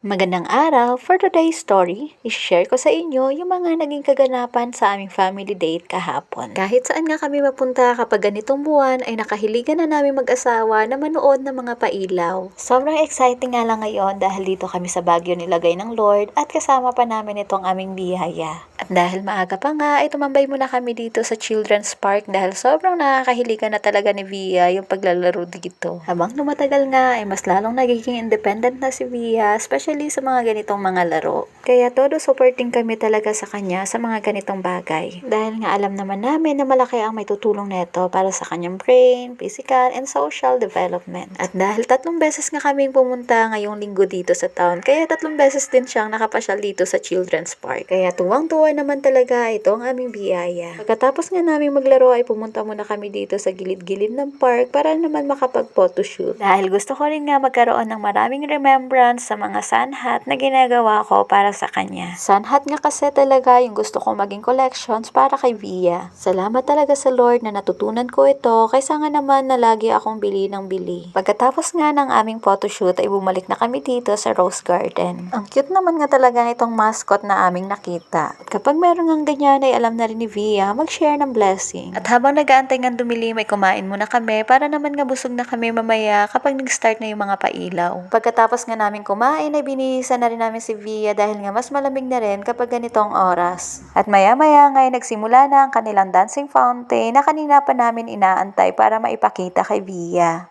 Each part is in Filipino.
Magandang araw! For today's story, i-share ko sa inyo yung mga naging kaganapan sa aming family date kahapon. Kahit saan nga kami mapunta kapag ganitong buwan ay nakahiligan na namin mag-asawa na manood ng mga pailaw. Sobrang exciting nga lang ngayon dahil dito kami sa Baguio nilagay ng Lord at kasama pa namin itong aming biyaya. At dahil maaga pa nga ay tumambay muna kami dito sa Children's Park dahil sobrang nakakahiligan na talaga ni Via yung paglalaro dito. Habang lumatagal nga ay mas lalong nagiging independent na si Via, especially sa mga ganitong mga laro. Kaya todo supporting kami talaga sa kanya sa mga ganitong bagay. Dahil nga alam naman namin na malaki ang may tutulong neto para sa kanyang brain, physical, and social development. At dahil tatlong beses nga kami pumunta ngayong linggo dito sa town, kaya tatlong beses din siyang nakapasyal dito sa Children's Park. Kaya tuwang-tuwa naman talaga ito ang aming biyaya. Pagkatapos nga namin maglaro ay pumunta muna kami dito sa gilid-gilid ng park para naman makapag-photoshoot. Dahil gusto ko rin nga magkaroon ng maraming remembrance sa mga sunhat na ginagawa ko para sa kanya. Sunhat nga kasi talaga yung gusto kong maging collections para kay Via. Salamat talaga sa Lord na natutunan ko ito kaysa nga naman na lagi akong bili ng bili. Pagkatapos nga ng aming photoshoot ay bumalik na kami dito sa Rose Garden. Ang cute naman nga talaga nitong mascot na aming nakita. At kapag meron nga ganyan ay alam na rin ni Via mag-share ng blessing. At habang nag-aantay nga dumilim ay kumain muna kami para naman nga busog na kami mamaya kapag nag-start na yung mga pailaw. Pagkatapos nga namin kumain ay binihisa na rin namin si Via dahil nga mas malamig na rin kapag ganitong oras. At maya-maya nga nagsimula na ang kanilang dancing fountain na kanina pa namin inaantay para maipakita kay Via.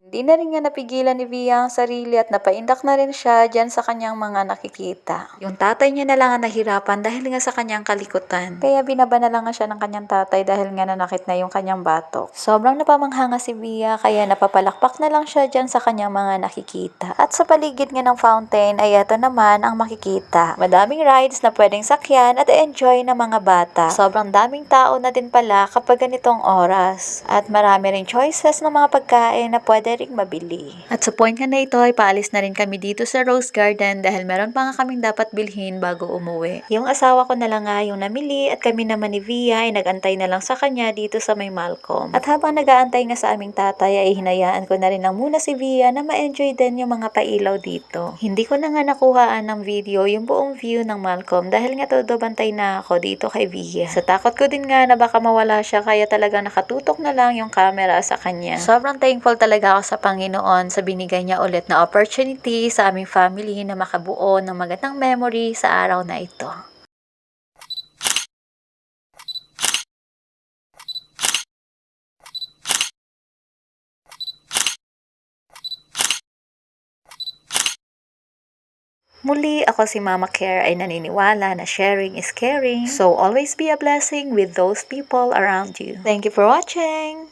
Hindi na rin nga napigilan ni Via ang sarili at napaindak na rin siya dyan sa kanyang mga nakikita. Yung tatay niya na lang ang nahirapan dahil nga sa kanyang kalikutan. Kaya binaba na lang siya ng kanyang tatay dahil nga nanakit na yung kanyang batok. Sobrang napamangha nga si Via kaya napapalakpak na lang siya dyan sa kanyang mga nakikita. At sa paligid nga ng fountain ay ito naman ang makikita. Madaming rides na pwedeng sakyan at enjoy ng mga bata. Sobrang daming tao na din pala kapag ganitong oras. At marami rin choices ng mga pagkain na pwede ring mabili. At sa point nga na ito ay paalis na rin kami dito sa Rose Garden dahil meron pa nga kaming dapat bilhin bago umuwi. Yung asawa ko na lang nga yung namili at kami naman ni Via ay nagantay na lang sa kanya dito sa may Malcolm. At habang nagaantay nga sa aming tatay ay hinayaan ko na rin lang muna si Via na ma-enjoy din yung mga pailaw dito. Hindi ko na nga nakuhaan ng video yung buong view ng Malcolm dahil nga todo bantay na ako dito kay Via. Sa takot ko din nga na baka mawala siya kaya talagang nakatutok na lang yung camera sa kanya. Sobrang thankful talaga ako sa Panginoon sa binigay niya ulit na opportunity sa aming family na makabuo ng magandang memory sa araw na ito. Muli, ako si Mama Care ay naniniwala na sharing is caring. So, always be a blessing with those people around you. Thank you for watching!